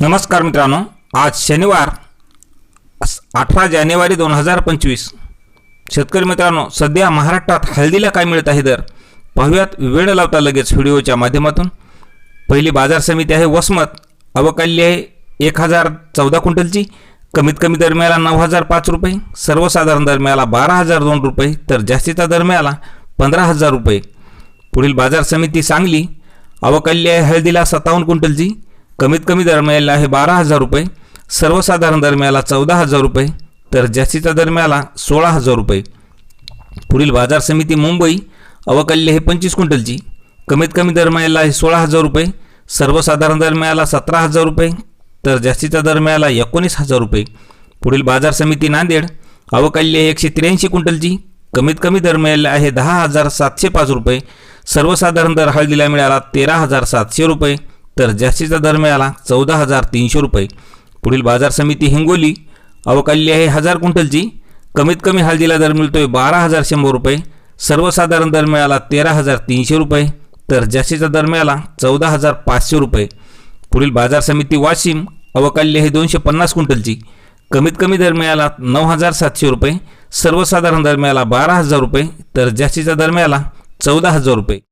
नमस्कार मित्रांनो आज शनिवार अठरा जानेवारी दोन हजार पंचवीस. शेतकरी मित्रांनो सध्या महाराष्ट्रात हळदीला काय मिळत आहे दर पाहूयात वेळ लावता लगेच व्हिडिओच्या माध्यमातून. पहिली बाजार समिती आहे वसमत अवकाल्य आहे एक हजार चौदा क्विंटलची कमीत कमी दर मिळाला नऊ हजार पाच रुपये सर्वसाधारण दर मिळाला बारा हजार दोन रुपये तर जास्तीचा दर मिळाला पंधरा हजार रुपये. पुढील बाजार समिती सांगली अवकाल्य आहे हळदीला सत्तावन्न क्विंटलची कमीत कमी दरम्याला आहे बारा हजार रुपये सर्वसाधारण दरम्याला चौदा हजार रुपये तर जास्तीचा दरम्याला सोळा हजार रुपये. पुढील बाजार समिती मुंबई अवकल्य हे पंचवीस क्विंटलची. कमीत कमी दरम्याला आहे सोळा हजार रुपये सर्वसाधारण दरम्याला सतरा हजार रुपये तर जास्तीचा दरम्याला एकोणीस हजार रुपये. पुढील बाजार समिती नांदेड अवकल्य हे एकशे त्र्याऐंशी क्विंटलची. कमीत कमी दर मिळाला आहे दहा हजार सातशे पाच रुपये सर्वसाधारण दर हळदीला मिळाला तेरा हजार सातशे रुपये. तर जास्तीचा दर मिळाला चौदा हजार तीनशे रुपये. पुढील बाजार समिती हिंगोली अवकाल्य आहे हजार क्विंटलची. कमीत कमी हळदीला दर मिळतोय बारा हजार शंभर रुपये. सर्वसाधारण दर मिळाला तेरा हजार तीनशे रुपये. तर जास्तीचा दर मिळाला चौदा हजार पाचशे रुपये. पुढील बाजार समिती वाशिम अवकाल्य हे दोनशे पन्नास क्विंटलची. कमीत कमी दर मिळाला नऊ हजार सातशे रुपये. सर्वसाधारण दर मिळाला बारा हजार रुपये. तर जास्तीचा दर मिळाला चौदा हजार रुपये.